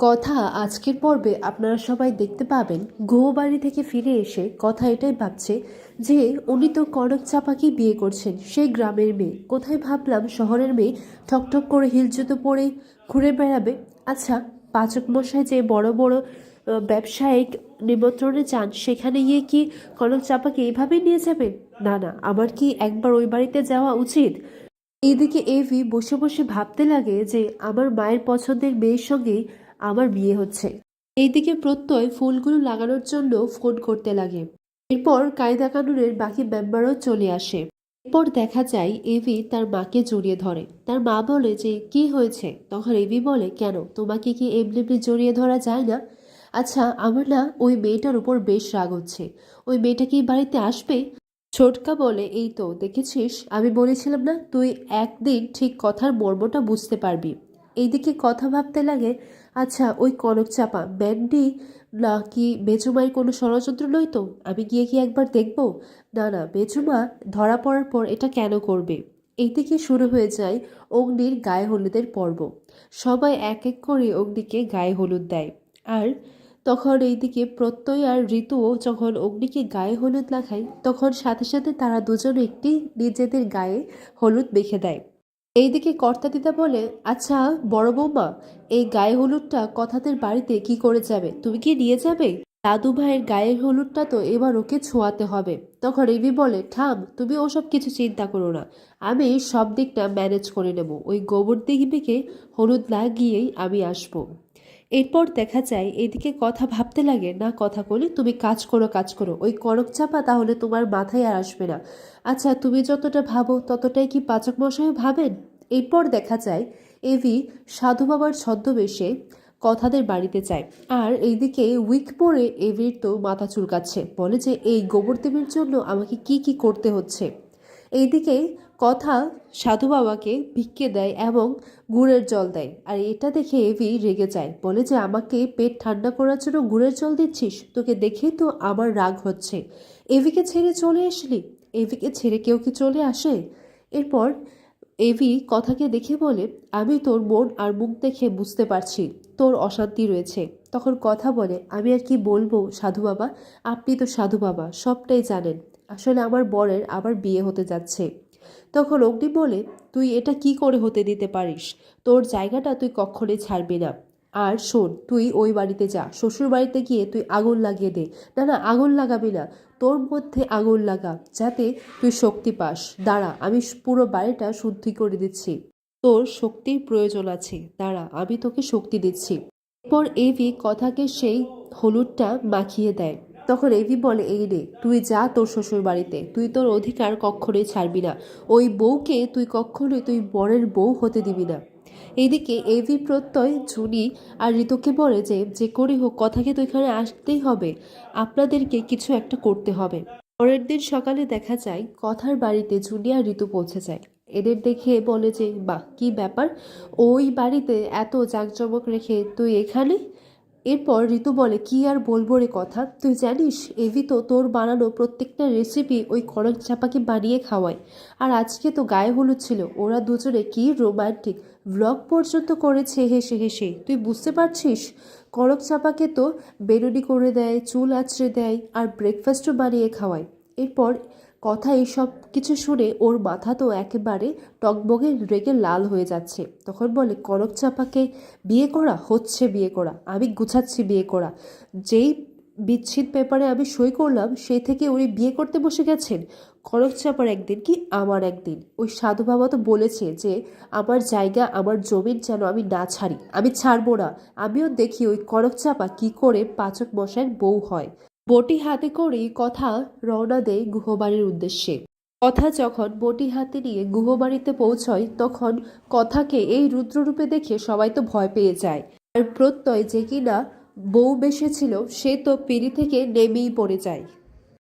কথা আজকের পর্বে আপনারা সবাই দেখতে পাবেন, গুহবাড়ি থেকে ফিরে এসে কথা এটাই ভাবছে যে উনি তো কনক চাপাকে বিয়ে করছেন, সেই গ্রামের মেয়ে। কোথায় ভাবলাম শহরের মেয়ে ঠকঠক করে হিল জুতো পরে ঘুরে বেড়াবে? আচ্ছা পাচক মশাই যে বড় বড় ব্যবসায়িক নিমন্ত্রণে যান, সেখানে গিয়ে কি কনক চাপাকে এইভাবেই নিয়ে যাবেন? না না, আমার কি একবার ওই বাড়িতে যাওয়া উচিত? এইদিকে এভি বসে বসে ভাবতে লাগে যে আমার মায়ের পছন্দের মেয়ের সঙ্গেই আমার বিয়ে হচ্ছে। এইদিকে প্রত্যয় ফুলগুলো লাগানোর জন্য ফোন করতে লাগে। এরপর কায়দা কানুনের বাকি মেম্বারও চলে আসে। এরপর দেখা যায় এভি তার মাকে জড়িয়ে ধরে। তার মা বলে যে, কি হয়েছে? তখন এভি বলে, কেন? তোমাকে কি এমনি এমনি জড়িয়ে ধরা যায় না? আচ্ছা আমার না ওই মেয়েটার উপর বেশ রাগ হচ্ছে। ওই মেয়েটা কি বাড়িতে আসবে? ছোটকা বলে, এই তো, দেখেছিস? আমি বলেছিলাম না, তুই একদিন ঠিক কথার মর্মটা বুঝতে পারবি। এইদিকে কথা ভাবতে লাগে আচ্ছা ওই কনক চাপা, ম্যান্ডি না কি বেজুমায়ের কোনো ষড়যন্ত্র নয় তো? আমি গিয়ে কি একবার দেখব? না না বেচুমা ধরা পড়ার পর এটা কেন করবে? এই থেকে শুরু হয়ে যায় অগ্নির গায়ে হলুদের পর্ব। সবাই এক এক করে অগ্নিকে গায়ে হলুদ দেয়। আর তখন এইদিকে প্রত্যয় আর ঋতুও যখন অগ্নিকে গায়ে হলুদ লাগায়, তখন সাথে সাথে তারা দুজন একটি নিজেদের গায়ে হলুদ মেখে দেয়। এইদিকে কর্তাদিদা বলে আচ্ছা বড় বৌমা, এই গায়ে হলুদটা কথাদের বাড়িতে কি করে যাবে? তুমি কি নিয়ে যাবে? দাদু ভাইয়ের গায়ের হলুদটা তো এবার ওকে ছোঁয়াতে হবে। তখন এবি বলে ঠাম তুমি ওসব কিছু চিন্তা করো না। আমি সব দিকটা ম্যানেজ করে নেব। ওই গোবর দিঘিকে হলুদ লাগিয়েই আমি আসব। এরপর দেখা যায় এদিকে কথা ভাবতে লাগে, না, কথা বলি, তুমি কাজ করো কাজ করো। ওই করক চাপা তাহলে তোমার মাথায় আর আসবে না। আচ্ছা তুমি যতটা ভাবো ততটাই কি পাচক মশাই ভাবেন? এরপর দেখা যায় এভি সাধু বাবার ছদ্মবেশে কথাদের বাড়িতে যায়। আর এইদিকে উইক পরে এভির তো মাথা চুলকাচ্ছে। বলে যে, এই গোবর দেবীর জন্য আমাকে কি কি করতে হচ্ছে? এইদিকে কথা সাধু বাবাকে ভিক্ষে দেয় এবং গুড়ের জল দেয়। আর এটা দেখে এভি রেগে যায়। বলে যে, আমাকে পেট ঠান্ডা করার জন্য গুড়ের জল দিচ্ছিস? তোকে দেখেই তো আমার রাগ হচ্ছে। এভিকে ছেড়ে চলে আসলি? এভিকে ছেড়ে কেউ কি চলে আসে? এরপর এভি কথাকে দেখে বলে, আমি তোর মন আর মুখ দেখে বুঝতে পারছি। তোর অশান্তি রয়েছে। তখন কথা বলে, আমি আর কি বলব সাধু বাবা? আপনি তো সাধু বাবা, সবটাই জানেন। আসলে আমার বরের আবার বিয়ে হতে যাচ্ছে। তখন অগ্নি বলে, তুই এটা কি করে হতে দিতে পারিস? তোর জায়গাটা তুই কখনোই ছাড়বি না। আর শোন, তুই ওই বাড়িতে যা। শ্বশুর বাড়িতে গিয়ে তুই আগুন লাগিয়ে দে। না না, আগুন লাগাবি না। তোর মধ্যে আগুন লাগা, যাতে তুই শক্তি পাস। দাঁড়া, আমি পুরো বাড়িটা শুদ্ধি করে দিচ্ছি। তোর শক্তির প্রয়োজন আছে। দাঁড়া, আমি তোকে শক্তি দিচ্ছি। এরপর এভি কথাকে সেই হলুদটা মাখিয়ে দেয়। তখন এভি বলে, এই রে, তুই যা তোর শ্বশুর বাড়িতে তুই তোর অধিকার কখনোই ছাড়বি না। ওই বউকে তুই কখনোই তুই বরের বউ হতে দিবি না। এইদিকে এভি প্রত্যয়, জুনি আর ঋতুকে বলে যে যে করে হোক, কথাকে তো এখানে আসতেই হবে। আপনাদেরকে কিছু একটা করতে হবে। পরের দিন সকালে দেখা যায়, কথার বাড়িতে জুনি আর ঋতু পৌঁছে যায়। এদের দেখে বলে যে, বাহ, কি ব্যাপার? ওই বাড়িতে এত জাঁকজমক রেখে তুই এখানে? এরপর ঋতু বলে, কি আর বলব রে কথা? তুই জানিস এভি তো তোর বানানো প্রত্যেকটা রেসিপি ওই কড়ক চাপাকে বানিয়ে খাওয়ায়। আর আজকে তো গায়ে হলুদ ছিল। ওরা দুজনে কি রোমান্টিক ব্লগ পর্যন্ত করেছে হেসে হেসে? তুই বুঝতে পারছিস? কড়ক চাপাকে তো বেরুনি করে দেয়, চুল আছড়ে দেয় আর ব্রেকফাস্টও বানিয়ে খাওয়ায়। এরপর কথা এইসব কিছু শুনে ওর মাথা তো একেবারে টকবগে রেগে লাল হয়ে যাচ্ছে। তখন বলে, কনক চাপাকে বিয়ে করা হচ্ছে বিয়ে করা, আমি গুছাচ্ছি বিয়ে করা। যেই বিচ্ছিন্ন পেপারে আমি সই করলাম, সেই থেকে উনি বিয়ে করতে বসে গেছেন। কনক চাপার একদিন কি আমার একদিন? ওই সাধু বাবা তো বলেছে যে, আমার জায়গা, আমার জমির যেন আমি না ছাড়ি, আমি ছাড়বো না। আমিও দেখি ওই কনক চাপা কি করে পাচক মশাইয়ের বউ হয়। বটি হাতে করেই কথা রওনা দেয় গুহবাড়ির উদ্দেশ্যে। কথা যখন বটি হাতে নিয়ে গুহবাড়িতে পৌঁছয়, তখন কথাকে এই রুদ্ররূপে দেখে সবাই তো ভয় পেয়ে যায়। আর প্রত্যয় যে কিনা বউ বেসেছিল সে তো পিড়ি থেকে নেমেই পড়ে যায়।